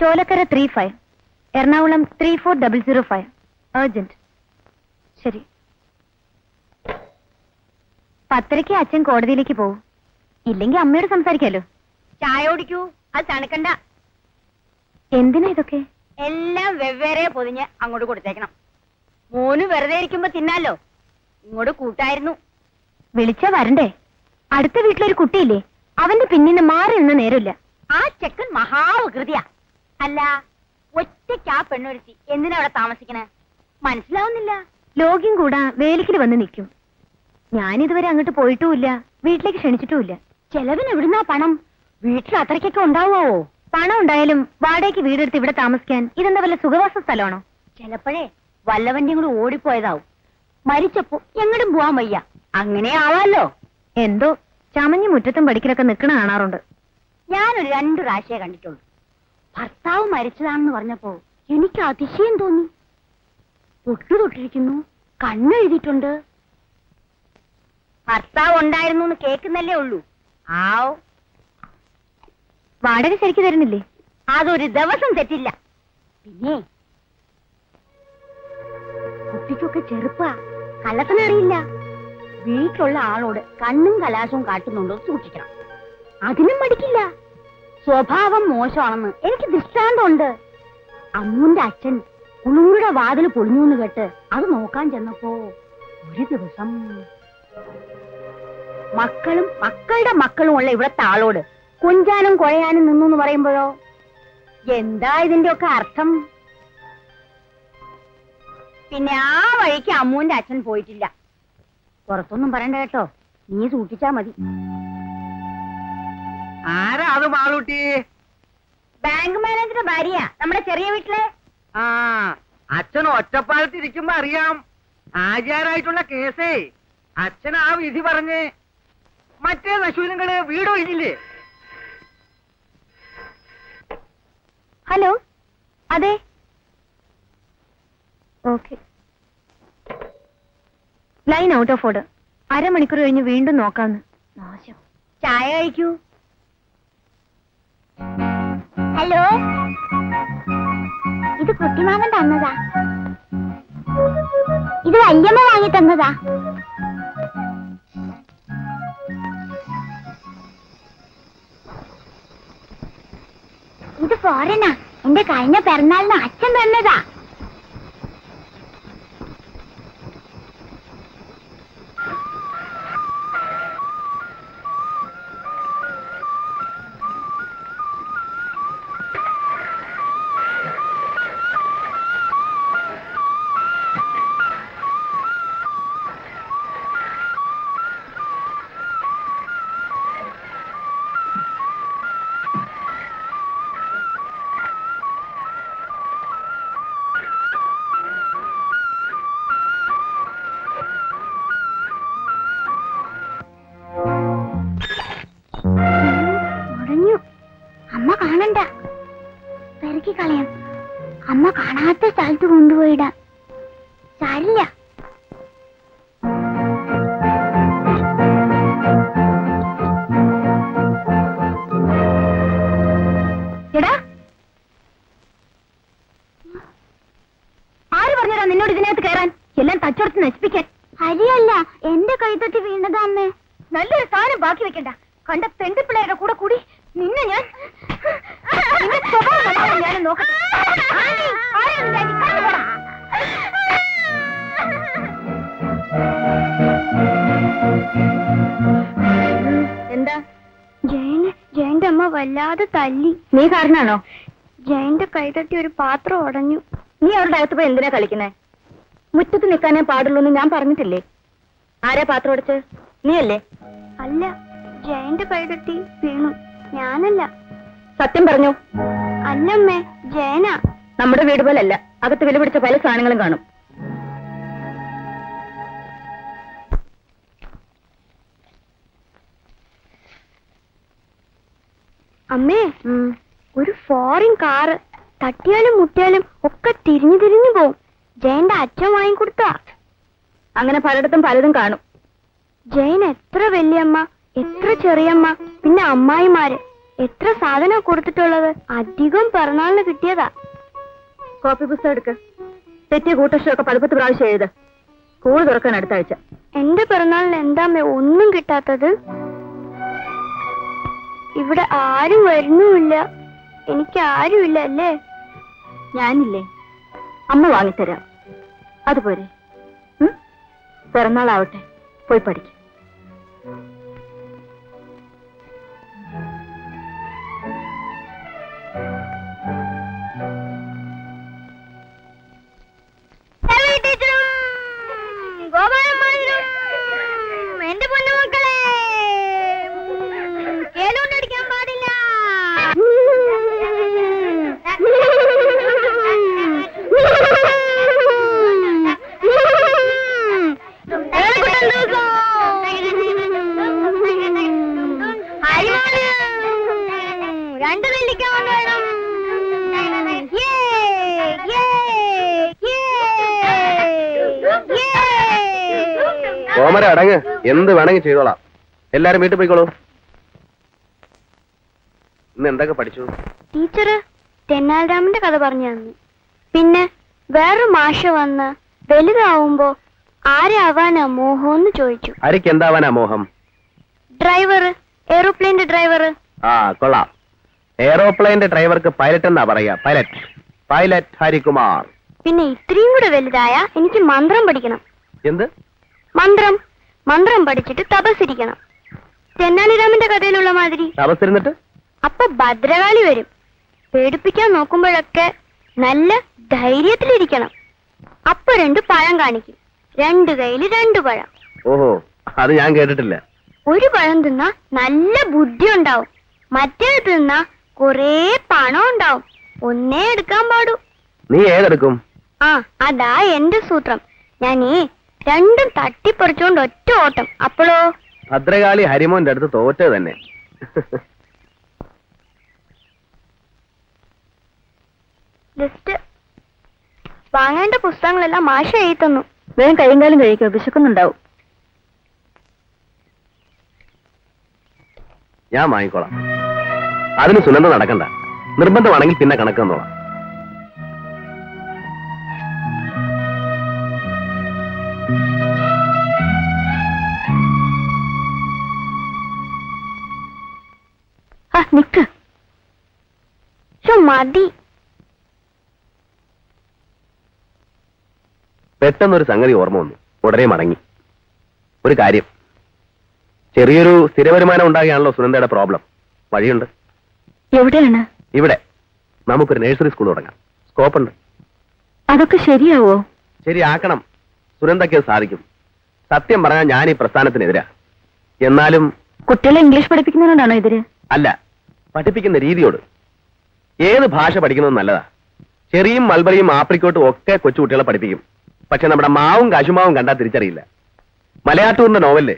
Cholakkara three five Ernakulam three four double zero five urgent ശരി. പത്തരയ്ക്ക് അച്ഛൻ കോടതിയിലേക്ക് പോകും ഇല്ലെങ്കിൽ അമ്മയോട് സംസാരിക്കാലോ. ചായ ഓടിക്കൂ അത് തണുക്കണ്ട. എന്തിനാ ഇതൊക്കെ? എല്ലാം വെവ്വേറെ പൊതിഞ്ഞ് അങ്ങോട്ട് കൊടുത്തേക്കണം. മോന് വെറുതെ ഇരിക്കുമ്പോ തിന്നാലോ. ഇങ്ങോട്ട് കൂട്ടായിരുന്നു. വിളിച്ചാ വരണ്ടേ? അടുത്ത വീട്ടിലൊരു കുട്ടിയില്ലേ? അവന്റെ പിന്നിന്ന് മാറി നിന്ന് നേരമില്ല. ആ ചെക്കൻ മഹാവികൃതിയാ അല്ല ഒറ്റയ്ക്ക് ആ പെണ്ണൊരുത്തി. എന്തിനാ അവിടെ താമസിക്കണേ? മനസ്സിലാവുന്നില്ല. ലോഗ്യം കൂടാ വേലിക്കിൽ വന്ന് നിൽക്കും. ഞാനിതുവരെ അങ്ങോട്ട് പോയിട്ടുമില്ല. വീട്ടിലേക്ക് ക്ഷണിച്ചിട്ടുമില്ല. ചെലവിന് എവിടുന്നാ പണം? വീട്ടിൽ അത്രയ്ക്കൊക്കെ ഉണ്ടാവുമോ പണം ഉണ്ടായാലും വാടകയ്ക്ക് വീടെടുത്ത് ഇവിടെ താമസിക്കാൻ ഇതെന്താ വല്ല സുഖവാസ സ്ഥലമാണോ? ചിലപ്പോഴേ വല്ലവന്റെ കൂടെ ഓടിപ്പോയതാവും. മരിച്ചപ്പോ എങ്ങടും പോവാൻ വയ്യ. അങ്ങനെ ആവാല്ലോ. എന്തോ ചമഞ്ഞു മുറ്റത്തും പഠിക്കലൊക്കെ നിൽക്കണ കാണാറുണ്ട്. ഞാനൊരു രണ്ടു പ്രാവശ്യമേ കണ്ടിട്ടുള്ളൂ. ഭർത്താവ് മരിച്ചതാണെന്ന് പറഞ്ഞപ്പോ എനിക്ക് അതിശയം തോന്നി. പൊട്ടു തൊട്ടിരിക്കുന്നു കണ്ണെഴുതിയിട്ടുണ്ട്. ഭർത്താവ് ഉണ്ടായിരുന്നു എന്ന് കേൾക്കുന്നല്ലേ ഉള്ളൂ. ആവോ. വാടക ശരിക്ക് തരുന്നില്ലേ? അതൊരു ദിവസം തെറ്റില്ല. പിന്നെ കുട്ടിക്കൊക്കെ ചെറുപ്പാ കള്ളത്തിനറിയില്ല വീട്ടിലുള്ള ആളോട് കണ്ണും കലാശവും കാട്ടുന്നുണ്ടോ സൂക്ഷിക്കണം. അതിനും മടിക്കില്ല. സ്വഭാവം മോശമാണെന്ന് എനിക്ക് ദൃഷ്ടാന്തമുണ്ട്. അമ്മുന്റെ അച്ഛൻ കുളൂരുടെ വാതിൽ പൊളിഞ്ഞു എന്ന് കേട്ട് അത് നോക്കാൻ ചെന്നപ്പോ ഒരു ദിവസം മക്കളും മക്കളുടെ മക്കളും ഉള്ള ഇവിടത്തെ ആളോട് കൊഞ്ചാനും കുഴയാനും നിന്നു എന്ന് പറയുമ്പോഴോ? എന്താ ഇതിന്റെ ഒക്കെ അർത്ഥം? പിന്നെ ആ വഴിക്ക് അമ്മുവിന്റെ അച്ഛൻ പോയിട്ടില്ല. പുറത്തൊന്നും പറയണ്ട കേട്ടോ. നീ സൂക്ഷിച്ചാ മതി. ആരാ അത് മാളൂട്ടി? ബാങ്ക് മാനേജറുടെ ഭാര്യ നമ്മുടെ ചെറിയ വീട്ടിലെ? ആ അച്ഛൻ ഒറ്റപ്പാലത്തിരിക്കുമ്പോ അറിയാം. ആചാരായിട്ടുള്ള കേസേ. അച്ഛൻ ആ വിധി പറഞ്ഞ് മറ്റേ നശൂലങ്ങൾ വീട് ഒഴിഞ്ഞില്ലേ? ഹലോ അതെ. Okay. Line out of order. അരമണിക്കൂർ കഴിഞ്ഞ് വീണ്ടും നോക്കാന്ന്. നാശം ചായ കഴിക്കൂ. ഹലോ? ഇത് കുട്ടിമാമൻ തന്നതാ. ഇത് വല്യമ്മ വാങ്ങി തന്നതാ. ഇത് ഫോറനാ എന്റെ കഴിഞ്ഞ പിറന്നാളിന് അച്ഛൻ തന്നതാ. നിന്നോട് ഇതിനകത്ത് കയറാൻ. എല്ലാം തച്ചോടത്ത് നശിപ്പിക്കാൻ. അരിയല്ല എന്റെ കൈതട്ടി വീണതാ അമ്മേ നല്ലൊരു സാധനം ബാക്കി വെക്കണ്ട. കണ്ട പെൺപിള്ളേരുടെ കൂടെ കൂടി നിന്നെ ഞാൻ. എന്താ? ജയന് ജയന്റെ അമ്മ വല്ലാതെ തല്ലി. നീ കാരണാണോ? ജയന്റെ കൈതട്ടി ഒരു പാത്രം ഉടഞ്ഞു. നീ അവരുടെ അകത്ത് പോയി എന്തിനാ കളിക്കുന്നേ? മുറ്റത്ത് നിൽക്കാനേ പാടുള്ളൂ എന്ന് ഞാൻ പറഞ്ഞിട്ടില്ലേ? ആരാ പാത്രം അടച്ച് നീയല്ലേ? അല്ല ജയന്റെ കൈതട്ടി വീണു. ഞാനല്ല. സത്യം പറഞ്ഞു? അല്ലമ്മേ ജയന. നമ്മുടെ വീട് പോലല്ല. അകത്ത് വില പിടിച്ച പല സാധനങ്ങളും കാണും. അമ്മേ ഒരു ഫോറിൻ കാറ് തട്ടിയാലും മുട്ടിയാലും ഒക്കെ തിരിഞ്ഞു തിരിഞ്ഞു പോവും. ജയന്റെ അച്ഛൻ വാങ്ങിക്കൊടുത്താ. അങ്ങനെ പലയിടത്തും പലതും കാണും. ജയൻ എത്ര വലിയമ്മ എത്ര ചെറിയമ്മ പിന്നെ അമ്മായിമാര്. എത്ര സാധനം കൊടുത്തിട്ടുള്ളത്? അധികം പിറന്നാളിന് കിട്ടിയതാ. കോപ്പി പുസ്തകം എടുക്ക. തെറ്റിയ കൂട്ടക്ഷരമൊക്കെ പതിപ്പത്ത് പ്രാവശ്യം എഴുത്. സ്കൂൾ തുറക്കാൻ അടുത്ത ആഴ്ച. എന്റെ പിറന്നാളിന് എന്താമ്മേ ഒന്നും കിട്ടാത്തത്? ഇവിടെ ആരും വരുന്നുമില്ല. എനിക്ക് ആരുമില്ല അല്ലേ? ഞാനില്ലേ. അമ്മ വാങ്ങിത്തരാം. അതുപോരെ ഉം? പിറന്നാളാവട്ടെ. പോയി പഠിക്കും. എന്ത് വേണമെങ്കിൽ ചെയ്തോളാം. എല്ലാരും വീട്ടിൽ പോയിക്കോളൂ. ഇന്ന് എന്തൊക്കെ പഠിച്ചു? ടീച്ചറ് തെന്നാലിരാമന്റെ കഥ പറഞ്ഞു തന്നു. പിന്നെ വേറൊരു മാഷ വന്ന് വലുതാവുമ്പോ ആരാവാനാ മോഹം എന്ന് ചോദിച്ചു. ആരിക്ക് എന്താവാനാ മോഹം? ഡ്രൈവർ എയ്റോപ്ലെയിന്റെ ഡ്രൈവർ ആ കൊള്ളാം. എയ്റോപ്ലെയിന്റെ ഡ്രൈവർക്ക് പൈലറ്റ് എന്നാ പറയാ പൈലറ്റ്. പൈലറ്റ് ഹരികുമാർ. പിന്നെ ഇത്രയും കൂടെ വലുതായ എനിക്ക് മന്ത്രം പഠിക്കണം. എന്ത്? മന്ത്രം. മന്ത്രം പഠിച്ചിട്ട് തപസ്സിരിക്കണം. തെന്നാലിരാമന്റെ കഥയിലുള്ള മാതിരി. തപസ്സിരുന്നിട്ട്? അപ്പൊ ഭദ്രകാളി വരും. പേടിപ്പിക്കാൻ നോക്കുമ്പോഴൊക്കെ നല്ല ധൈര്യത്തിലിരിക്കണം. അപ്പൊ രണ്ട് പഴം കാണിക്കും. രണ്ട് കയ്യിൽ രണ്ട് പഴം. ഓഹോ അത് ഞാൻ കേട്ടിട്ടില്ല. ഒരു പഴം തിന്നാ നല്ല ബുദ്ധി ഉണ്ടാവും മറ്റേത് തിന്നാ കൊറേ പണം ഉണ്ടാവും. ഒന്നേ എടുക്കാൻ പാടൂ. നീ ഏതെടുക്കും? ആ അതാ എന്റെ സൂത്രം. ഞാനീ രണ്ടും തട്ടിപ്പറിച്ചോണ്ട് ഒറ്റ ഓട്ടം. അപ്പോഴോ ഭദ്രകാളി ഹരിമോന്റെ അടുത്ത് തോറ്റത് തന്നെ. വാങ്ങേണ്ട പുസ്തകങ്ങളെല്ലാം മാഷ എഴുതി തന്നു. വേഗം കൈയും കാലം കഴിക്കോ വിശക്കുന്നുണ്ടാവും ഞാൻ വാങ്ങിക്കോളാം. അതിന് സുനന്ദ നടക്കണ്ട. നിർബന്ധമാണെങ്കിൽ പിന്നെ കണക്ക് തന്നോളാം. നിക്ക്. മതി. പെട്ടെന്നൊരു സംഗതി ഓർമ്മ വന്നു. ഉടനെ മടങ്ങി. ഒരു കാര്യം. ചെറിയൊരു സ്ഥിരവരുമാനം ഉണ്ടാകുകയാണല്ലോ സുനന്ദയുടെ പ്രോബ്ലം. വഴിയുണ്ട്? എവിടെയാണ്? ഇവിടെ. നമുക്കൊരു നഴ്സറി സ്കൂൾ തുടങ്ങാം. സ്കോപ്പ് ഉണ്ട് അതൊക്കെ ശരിയാവോ? ശരിയാക്കണം. സുനന്ദയ്ക്ക് സാധിക്കും. സത്യം പറഞ്ഞാൽ ഞാൻ ഈ പ്രസ്ഥാനത്തിനെതിരാ. എന്നാലും കുട്ടികളെ ഇംഗ്ലീഷ് പഠിപ്പിക്കുന്നതിനോടാണോ എതിര്? അല്ല പഠിപ്പിക്കുന്ന രീതിയോട്. ഏത് ഭാഷ പഠിക്കുന്നത് നല്ലതാ. ചെറിയും മൽബറിയും ആപ്രിക്കോട്ടും ഒക്കെ കൊച്ചുകുട്ടികളെ പഠിപ്പിക്കും. പക്ഷെ നമ്മുടെ മാവും കശുമാവും കണ്ടാൽ തിരിച്ചറിയില്ല. മലയാറ്റൂറിന്റെ നോവലിൽ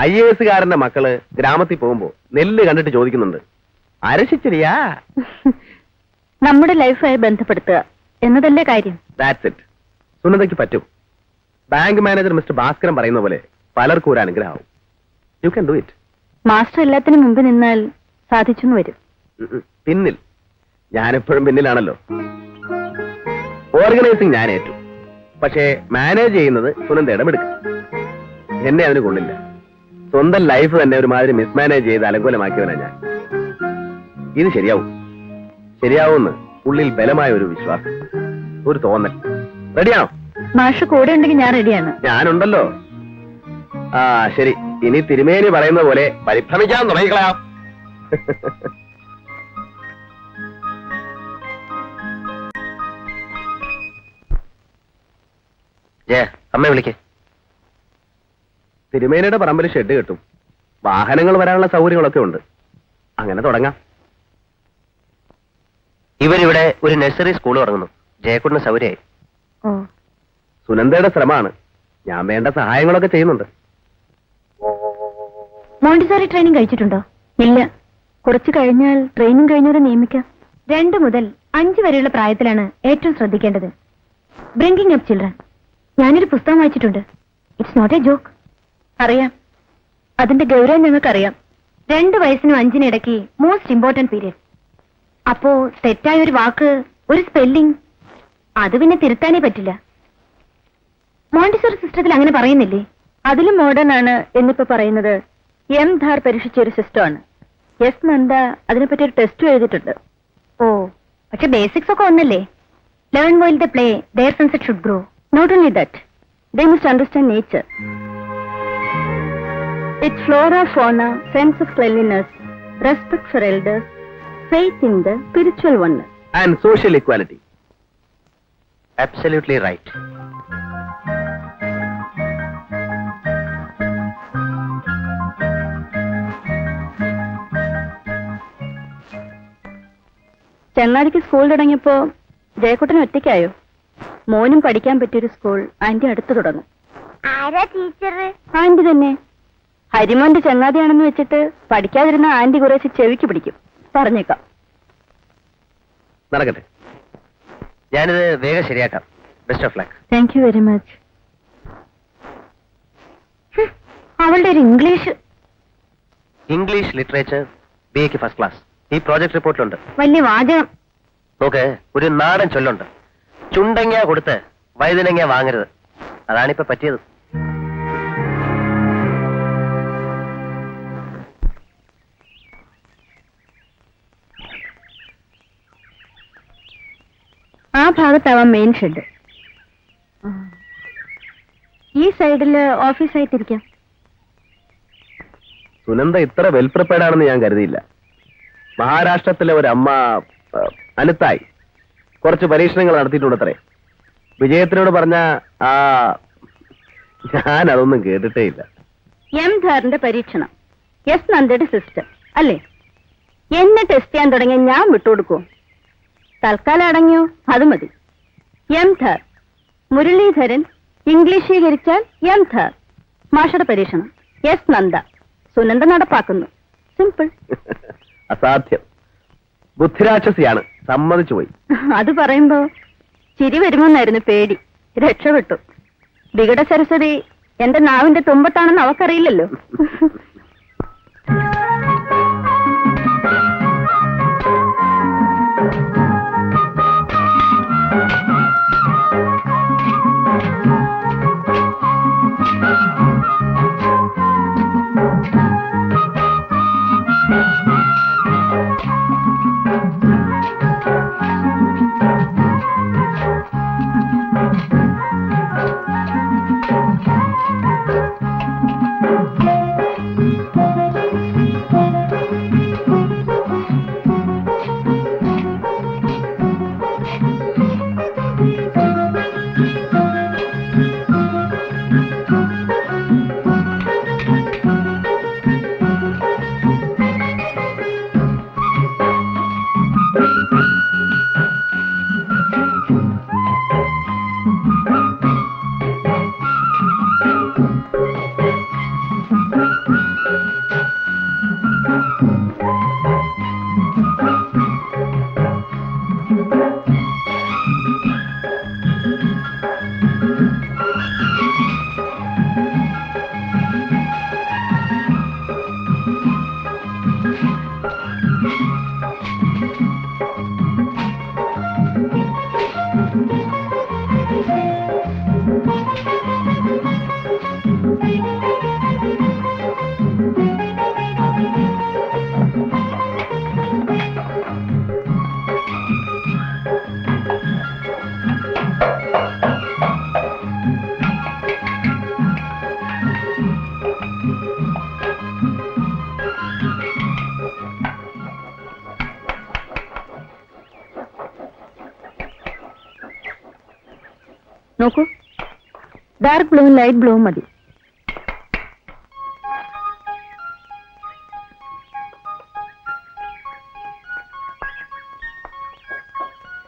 ഐ എ എസുകാരന്റെ മക്കൾ ഗ്രാമത്തിൽ പോകുമ്പോ നെല്ല് കണ്ടിട്ട് ചോദിക്കുന്നുണ്ട്. അരശിച്ചിരിയാ. നമ്മുടെ ലൈഫായി ബന്ധപ്പെടുത്തുക എന്നതല്ലേ കാര്യം? ദാറ്റ്സ് ഇറ്റ് സുനന്ദയ്ക്ക് പറ്റും. ബാങ്ക് മാനേജർ മിസ്റ്റർ ഭാസ്കരൻ പറയുന്ന പോലെ പലർക്കും ഒരു അനുഗ്രഹമാവും. You can do it master എല്ലാത്തിനും മുമ്പ് നിന്നാൽ സാധിച്ചു വരും. പിന്നിൽ ഞാനെപ്പോഴും പിന്നിലാണല്ലോ. ഓർഗനൈസിങ് ഞാൻ ഏറ്റു. പക്ഷേ മാനേജ് ചെയ്യുന്നത് സുനന്ദയുടെ മിടുക്ക് എന്നെ അതിന് കൊള്ളില്ല. സ്വന്തം ലൈഫ് തന്നെ ഒരുമാതിരി മിസ്മാനേജ് ചെയ്ത് അലങ്കോലമാക്കിയവനാ ഞാൻ. ഇത് ശരിയാവും. ശരിയാവുമെന്ന് ഉള്ളിൽ ബലമായ ഒരു വിശ്വാസം ഒരു തോന്നൽ. റെഡിയാണോ മാഷ് കൂടെ ഉണ്ടെങ്കിൽ ഞാൻ റെഡിയാണ് ഞാനുണ്ടല്ലോ. ആ ശരി. ഇനി തിരുമേനി പറയുന്ന പോലെ പരിഭ്രമിക്കാൻ തുടങ്ങിക്കളയാം. അമ്മ വിളിക്കേ. തിരുമേനിയുടെ പറമ്പിൽ ഷെഡ് കിട്ടും. വാഹനങ്ങൾ വരാനുള്ള സൗകര്യങ്ങളൊക്കെ ഉണ്ട്. അങ്ങനെ തുടങ്ങാം. ഇവരിവിടെ ഒരു നഴ്സറി സ്കൂൾ തുടങ്ങുന്നു. ജയക്കുടിന് സൗകര്യമായി. സുനന്ദയുടെ ശ്രമമാണ്. ഞാൻ വേണ്ട സഹായങ്ങളൊക്കെ ചെയ്യുന്നുണ്ട്. മോണ്ടിസോറി ട്രെയിനിങ് കഴിച്ചിട്ടുണ്ടോ? ഇല്ല. കുറച്ച് കഴിഞ്ഞാൽ ട്രെയിനിങ് കഴിഞ്ഞവരെ നിയമിക്കാം. രണ്ട് മുതൽ അഞ്ച് വരെയുള്ള പ്രായത്തിലാണ് ഏറ്റവും ശ്രദ്ധിക്കേണ്ടത്. ബ്രിങ്കിങ് അപ്പ് ചിൽഡ്രൻ ഞാനൊരു പുസ്തകം വായിച്ചിട്ടുണ്ട്. ഇറ്റ്സ് നോട്ട് എ ജോക്ക് അറിയാം. അതിന്റെ ഗൗരവം ഞങ്ങൾക്കറിയാം. രണ്ട് വയസ്സിനും അഞ്ചിനും ഇടയ്ക്ക് മോസ്റ്റ് ഇമ്പോർട്ടന്റ് പീരീഡ് അപ്പോ തെറ്റായ ഒരു വാക്ക് ഒരു സ്പെല്ലിംഗ് അത് പിന്നെ തിരുത്താനേ പറ്റില്ല. മോണ്ടിസോറി സിസ്റ്റത്തിൽ അങ്ങനെ പറയുന്നില്ലേ? അതിലും മോഡേൺ ആണ് എന്നിപ്പോ പറയുന്നത് എം ധാർ പരീക്ഷിച്ച ഒരു സിസ്റ്റമാണ്. എസ് നന്ദ അതിനെപ്പറ്റി ഒരു ടെസ്റ്റ് എഴുതിയിട്ടുണ്ട്. ഓ പക്ഷെ ബേസിക്സ് ഒക്കെ ഒന്നല്ലേ? Learn while the play their sunset should grow not only that they must understand nature it flora fauna sense of cleanliness respect for elders faith in the spiritual oneness and social equality absolutely right ചെങ്ങാടിക്ക് school തുടങ്ങിയപ്പോ ജയക്കുട്ടൻ ഒറ്റയ്ക്കായോ? മോനും പഠിക്കാൻ പറ്റിയൊരു school anti അടുത്ത് തുടങ്ങും. ആരാ teacher anti തന്നെ. ഹരിമോന്റെ ചങ്ങാതിയാണെന്ന് വെച്ചിട്ട് പഠിക്കാതിരുന്ന anti കുറേശ്ശെ ചെവിക്ക് പിടിക്കും. പറഞ്ഞേക്കാം. നടക്കട്ടെ. ഞാനിത് വേഗം ശരിയാക്കാം. Best of luck thank you very much അവളുടെ ഒരു ഇംഗ്ലീഷ് ഇംഗ്ലീഷ് ലിറ്ററേച്ചർ ബി എക്ക് ഫസ്റ്റ് ക്ലാസ് ഈ പ്രോജക്ട് റിപ്പോർട്ടിലുണ്ട്. വലിയ വാചകം. നോക്ക് ഒരു നാടൻ ചൊല്ലുണ്ട്. ചുണ്ടങ്ങ കൊടുത്ത് വഴുതനങ്ങ വാങ്ങരുത്. അതാണിപ്പോ പറ്റിയത്. ആ ഭാഗത്താവാം മെയിൻ ഷെഡ് ഈ സൈഡിൽ ഓഫീസായിട്ടിരിക്കാം സുനന്ദ ഇത്ര വെൽ പ്രിപ്പയർഡ് ആണെന്ന് ഞാൻ കരുതിയില്ല. മഹാരാഷ്ട്രത്തിലെ ഒരു അമ്മ അലുത്തായി കുറച്ച് പരീക്ഷണങ്ങൾ നടത്തിയിട്ടുണ്ടത്രേ. വിജയത്തിനോട് പറഞ്ഞ ആ ഞാൻ അതൊന്നും കേട്ടിട്ടേ ഇല്ല എം ധാറിന്റെ പരീക്ഷണം. എസ് നന്ദയുടെ സിസ്റ്റർ അല്ലേ? എന്നെ ടെസ്റ്റ് ചെയ്യാൻ തുടങ്ങിയ ഞാൻ വിട്ടുകൊടുക്കൂ തൽക്കാലം അടങ്ങിയോ? അത് മതി. എം ധാർ. മുരളീധരൻ ഇംഗ്ലീഷീകരിച്ചാൽ എം ധാർ. മാഷയുടെ പരീക്ഷണം. എസ് നന്ദ. സുനന്ദ നടപ്പാക്കുന്നു. സിമ്പിൾ അസാധ്യം. ബുദ്ധിരാക്ഷസിയാണ് സമ്മതിച്ചു പോയി. അത് പറയുമ്പോ ചിരി വരുമെന്നായിരുന്നു പേടി. രക്ഷപ്പെട്ടു. വികട സരസ്വതി എന്റെ നാവിന്റെ തുമ്പത്താണെന്ന് അവക്കറിയില്ലല്ലോ. നോക്കൂ. ഡാർക്ക് ബ്ലൂവും ലൈറ്റ് ബ്ലൂവും മതി.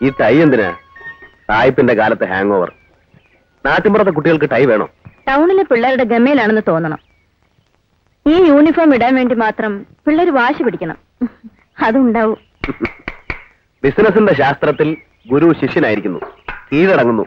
ഈ ടൈ എന്തിനാ? സായിപ്പിന്റെ കാലത്ത് ഹാങ് ഓവർ നാട്ടിൻപുറത്തെ കുട്ടികൾക്ക് ടൈ വേണോ? ടൗണിലെ പിള്ളേരുടെ ഗമയിലാണെന്ന് തോന്നണം. ഈ യൂണിഫോം ഇടാൻ വേണ്ടി മാത്രം പിള്ളേർ വാശി പിടിക്കണം. അതുണ്ടാവും. ബിസിനസിന്റെ ശാസ്ത്രത്തിൽ ഗുരു ശിഷ്യനായിരിക്കുന്നു. കീഴടങ്ങുന്നു.